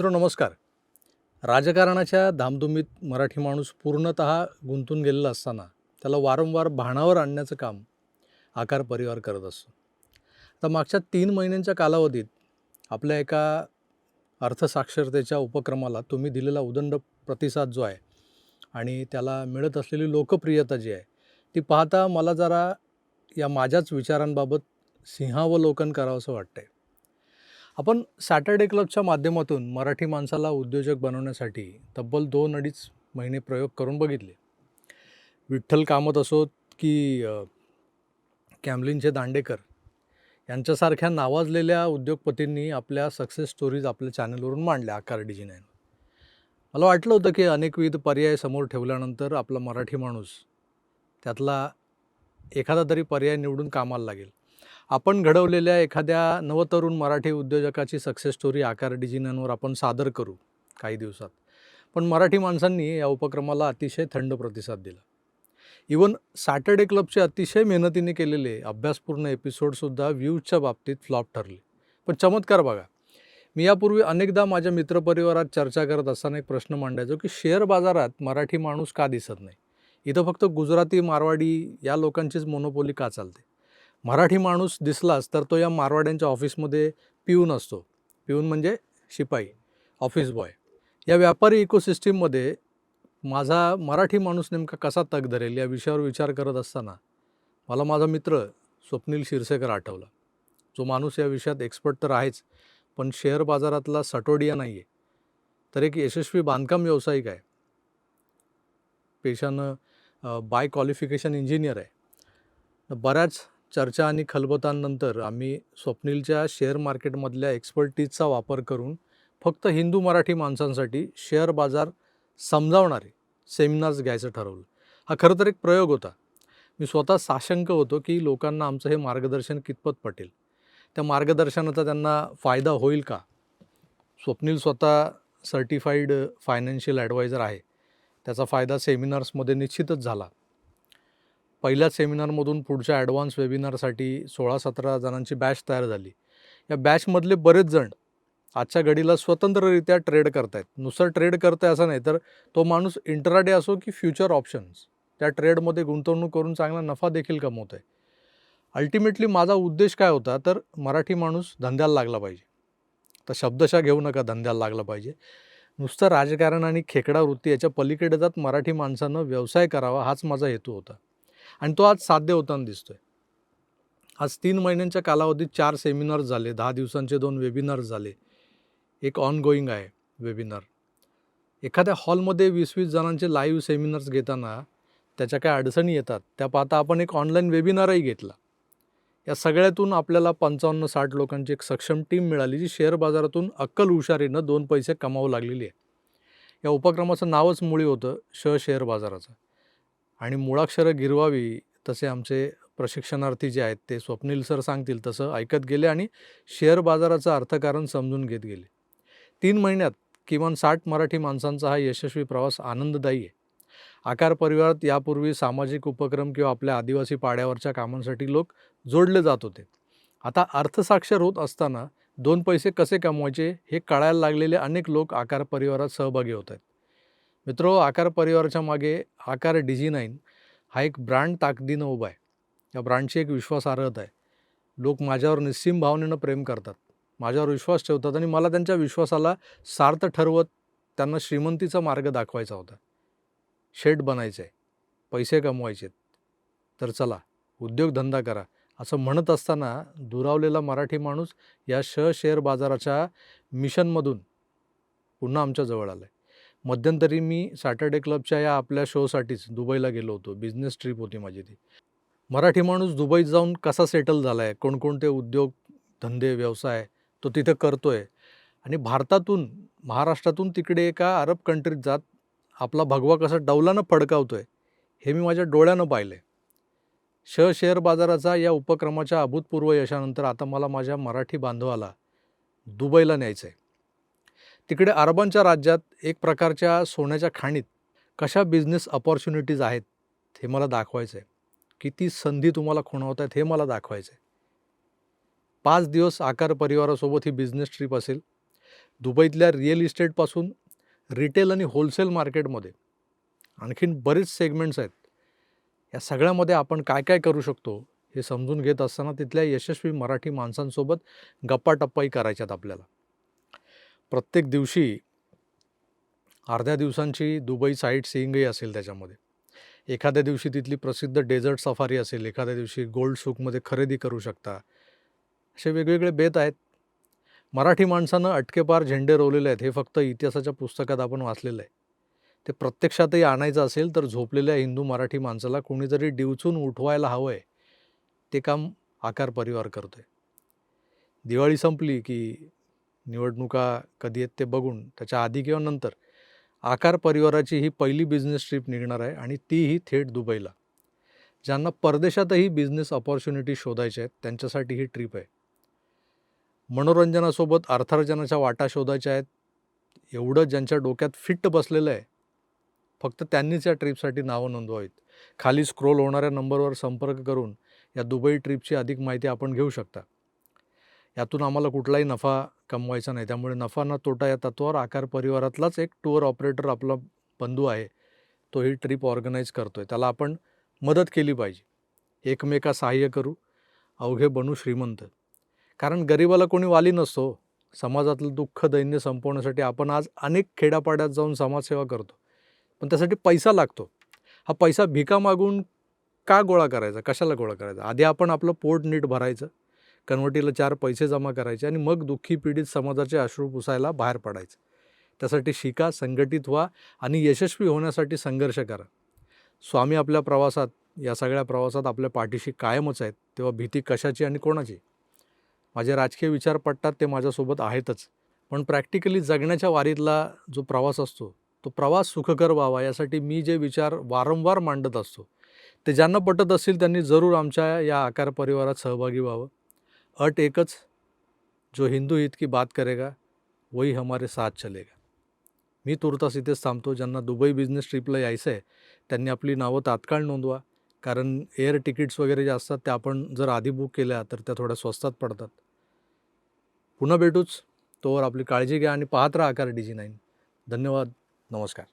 मित्र नमस्कार. राजकारणाच्या धामधुमीत मराठी माणूस पूर्णत गुंतून गेलेला असताना त्याला वारंवार भाणावर आणण्याचं काम आकार परिवार करत असतो. आता मागच्या तीन महिन्यांच्या कालावधीत आपल्या एका अर्थसाक्षरतेच्या उपक्रमाला तुम्ही दिलेला उदंड प्रतिसाद जो आहे आणि त्याला मिळत असलेली लोकप्रियता जी आहे ती पाहता मला जरा या माझ्याच विचारांबाबत सिंहावलोकन करावंसं वाटतंय. आपण सॅटर्डे क्लबच्या माध्यमातून मराठी माणसाला उद्योजक बनवण्यासाठी तब्बल दोन अडीच महिने प्रयोग करून बघितले. विठ्ठल कामत असोत की कॅमलिनचे दांडेकर यांच्यासारख्या नावाजलेल्या उद्योगपतींनी आपल्या सक्सेस स्टोरीज आपल्या चॅनलवरून मांडल्या आकार डिजी नाईन मला वाटलं होतं की अनेकविध पर्याय समोर ठेवल्यानंतर आपला मराठी माणूस त्यातला एखादा तरी पर्याय निवडून कामाला लागेल. आपण घडवलेल्या एखाद्या नवतरुण मराठी उद्योजकाची सक्सेस स्टोरी आकार डिजिनांवर आपण सादर करू काही दिवसात. पण मराठी माणसांनी या उपक्रमाला अतिशय थंड प्रतिसाद दिला. इवन सॅटर्डे क्लबचे अतिशय मेहनतीने केलेले अभ्यासपूर्ण एपिसोडसुद्धा व्ह्यूजच्या बाबतीत फ्लॉप ठरले. पण चमत्कार बघा. मी यापूर्वी अनेकदा माझ्या मित्रपरिवारात चर्चा करत असताना एक प्रश्न मांडायचो की शेअर बाजारात मराठी माणूस का दिसत नाही? इथं फक्त गुजराती मारवाडी या लोकांचीच मोनोपोली का चालते? मराठी माणूस दिसलाच तर तो या मारवाड्यांच्या ऑफिसमध्ये पिऊन असतो. पिऊन म्हणजे शिपाई ऑफिस बॉय. या व्यापारी इकोसिस्टीममध्ये माझा मराठी माणूस नेमका कसा तग धरेल या विषयावर विचार करत असताना मला माझा मित्र स्वप्नील शिरसेकर आठवला. जो माणूस या विषयात एक्सपर्ट तर आहेच पण शेअर बाजारातला सटोडिया नाही आहे तर एक यशस्वी बांधकाम व्यावसायिक आहे. पेशानं बाय क्वालिफिकेशन इंजिनियर आहे. बऱ्याच चर्चा आणि खलबतांनंतर आम्ही स्वप्नीलच्या शेअर मार्केटमधल्या एक्सपर्टीजचा वापर करून फक्त हिंदू मराठी माणसांसाठी शेअर बाजार समजावणारे सेमिनार्स घ्यायचं ठरवलं. हा खरं तर एक प्रयोग होता. मी स्वतः साशंक होतो की लोकांना आमचं हे मार्गदर्शन कितपत पटेल? त्या मार्गदर्शनाचा त्यांना फायदा होईल का? स्वप्नील स्वतः सर्टिफाईड फायनान्शियल ॲडवायझर आहे. त्याचा फायदा सेमिनार्समध्ये निश्चितच झाला. पहिल्याच सेमिनारमधून पुढच्या ॲडव्हान्स वेबिनारसाठी सोळा सतरा जणांची बॅच तयार झाली. या बॅचमधले बरेच जण आजच्या घडीला स्वतंत्ररित्या ट्रेड करतायत. नुसतं ट्रेड करताय असं नाही तर तो माणूस इंटराडे असो की फ्युचर ऑप्शन्स त्या ट्रेडमध्ये गुंतवणूक करून चांगला नफा देखील कमवत आहे अल्टिमेटली माझा उद्देश काय होता तर मराठी माणूस धंद्याला लागला पाहिजे. तर शब्दशा घेऊ नका धंद्याला लागला पाहिजे. नुसतं राजकारण आणि खेकडा वृत्ती याच्या पलीकडे जात मराठी माणसानं व्यवसाय करावा हाच माझा हेतू होता. आणि तो आज साध्य होताना दिसतोय. आज तीन महिन्यांच्या कालावधीत चार सेमिनार झाले दहा दिवसांचे दोन वेबिनार झाले. एक ऑनगोईंग आहे वेबिनार. एखाद्या हॉलमध्ये वीस वीस जणांचे लाईव्ह सेमिनार्स घेताना त्याच्या काय अडचणी येतात. त्या पाहता आपण एक ऑनलाईन वेबिनारही घेतला. या सगळ्यातून आपल्याला पंचावन्न साठ लोकांची एक सक्षम टीम मिळाली जी शेअर बाजारातून अक्कल हुशारीनं दोन पैसे कमावू लागलेली आहे. या उपक्रमाचं नावच मुळी होतं श शेअर बाजाराचं. आणि मुळाक्षरं गिरवावी तसे आमचे प्रशिक्षणार्थी जे आहेत ते स्वप्नील सर सांगतील तसं ऐकत गेले आणि शेअर बाजाराचं अर्थकारण समजून घेत गेले. तीन महिन्यात किमान साठ मराठी माणसांचा हा यशस्वी प्रवास आनंददायी आहे. आकार परिवारात यापूर्वी सामाजिक उपक्रम किंवा आपल्या आदिवासी पाड्यावरच्या कामांसाठी लोक जोडले जात होते. आता अर्थसाक्षर होत असताना दोन पैसे कसे कमवायचे हे कळायला लागलेले अनेक लोक आकार परिवारात सहभागी होत आहेत. मित्रो आकार परिवाराच्या मागे आकार डिजी नाईन हा एक ब्रँड ताकदीनं उभा आहे. या ब्रँडची एक विश्वासार्हता आहे. लोक माझ्यावर निस्सीम भावनेनं प्रेम करतात. माझ्यावर विश्वास ठेवतात आणि मला त्यांच्या विश्वासाला सार्थ ठरवत त्यांना श्रीमंतीचा मार्ग दाखवायचा होता. शेड बनायचं आहे पैसे कमवायचे. तर चला उद्योगधंदा करा असं म्हणत असताना दुरावलेला मराठी माणूस या श शेअर बाजाराच्या मिशनमधून पुन्हा आमच्या जवळ आला आहे मध्यंतरी मी सॅटर्डे क्लबच्या या आपल्या शोसाठीच दुबईला गेलो होतो. बिझनेस ट्रिप होती माझी ती. मराठी माणूस दुबईत जाऊन कसा सेटल झाला आहे कोणकोणते उद्योग धंदे व्यवसाय तो तिथं करतो आहे आणि भारतातून महाराष्ट्रातून तिकडे एका अरब कंट्रीत जात आपला भगवा कसा डौलानं फडकावतो आहे हे मी माझ्या डोळ्यानं पाहिलं. आहे श शेअर बाजाराचा या उपक्रमाच्या अभूतपूर्व यशानंतर आता मला माझ्या मराठी बांधवाला दुबईला न्यायचं आहे तिकडे अरबांच्या राज्यात एक प्रकारच्या सोन्याच्या खाणीत कशा बिझनेस अपॉर्च्युनिटीज आहेत हे मला दाखवायचं आहे किती संधी तुम्हाला खुणवत आहेत हे मला दाखवायचं आहे पाच दिवस आकार परिवारासोबत ही बिझनेस ट्रिप असेल. दुबईतल्या रिअल इस्टेटपासून रिटेल आणि होलसेल मार्केटमध्ये आणखीन बरेच सेगमेंट्स आहेत. या सगळ्यामध्ये आपण काय काय करू शकतो हे समजून घेत असताना तिथल्या यशस्वी मराठी माणसांसोबत गप्पाटप्पाही करायच्यात आपल्याला. प्रत्येक दिवशी अर्ध्या दिवसांची दुबई साईट सीईंगही असेल त्याच्यामध्ये. एखाद्या दिवशी तिथली प्रसिद्ध डेझर्ट सफारी असेल एखाद्या दिवशी गोल्ड सुकमध्ये खरेदी करू शकता. असे वेगवेगळे बेत आहेत. मराठी माणसानं अटकेपार झेंडे रोवलेले आहेत. हे फक्त इतिहासाच्या पुस्तकात आपण वाचलेलं आहे. ते प्रत्यक्षातही आणायचं असेल तर झोपलेल्या हिंदू मराठी माणसाला कोणीतरी डिवचून उठवायला हवं आहे ते काम आकार परिवार करतो आहे दिवाळी संपली की निवडणुका कधी आहेत ते बघून त्याच्या आधी किंवा नंतर आकार परिवाराची ही पहिली बिझनेस ट्रिप निघणार आहे आणि तीही थेट दुबईला. ज्यांना परदेशातही बिझनेस ऑपॉर्च्युनिटी शोधायच्या आहेत त्यांच्यासाठी ही ट्रिप आहे. मनोरंजनासोबत अर्थार्जनाच्या वाटा शोधायच्या आहेत. एवढं ज्यांच्या डोक्यात फिट्ट बसलेलं आहे फक्त त्यांनीच या ट्रिपसाठी नावं नोंदवावीत. खाली स्क्रोल होणाऱ्या नंबरवर संपर्क करून या दुबई ट्रिपची अधिक माहिती आपण घेऊ शकता. यातून आम्हाला कुठलाही नफा कमवायचा नाही. त्यामुळे नफा न तोटा या तत्वावर आकार परिवारातलाच एक टूर ऑपरेटर आपला बंधू आहे. तो ही ट्रिप ऑर्गनाईज करतो आहे त्याला आपण मदत केली पाहिजे. एकमेका सहाय्य करू. अवघे बनू श्रीमंत. कारण गरिबाला कोणी वाली नसतो. समाजातलं दुःख दैन्य संपवण्यासाठी आपण आज अनेक खेड्यापाड्यात जाऊन समाजसेवा करतो. पण त्यासाठी पैसा लागतो. हा पैसा भिका मागून का गोळा करायचा? कशाला गोळा करायचा? आधी आपण आपलं पोट नीट भरायचं. कन्वर्टीला चार पैसे जमा करायचे आणि मग दुःखी पीडित समाजाचे अश्रू पुसायला बाहेर पडायचे. त्यासाठी शिका संघटित व्हा आणि यशस्वी होण्यासाठी संघर्ष करा. स्वामी आपल्या प्रवासात या सगळ्या प्रवासात आपल्या पाठीशी कायमच आहेत तेव्हा भीती कशाची आणि कोणाची? माझे राजकीय विचार पडतात ते माझ्यासोबत आहेतच. पण प्रॅक्टिकली जगण्याच्या वारीतला जो प्रवास असतो तो प्रवास सुखकर व्हावा यासाठी मी जे विचार वारंवार मांडत असतो ते ज्यांना पटत असतील त्यांनी जरूर आमच्या या आकार परिवारात सहभागी व्हावं. अट एकच जो हिंदू हित की बात करेगा वही हमारे साथ चलेगा। मी तुर्तास इथेच थांबतो ज्यांना दुबई बिझनेस ट्रिपला यायचं आहे त्यांनी आपली नावं तात्काळ नोंदवा कारण एअर तिकीट्स वगैरे जे असतात त्या आपण जर आधी बुक केल्या तर त्या थोड्या स्वस्तात पडतात. पुन्हा भेटूच तोवर आपली काळजी घ्या आणि पाहत राहा आकार डी जी नाईन धन्यवाद. नमस्कार.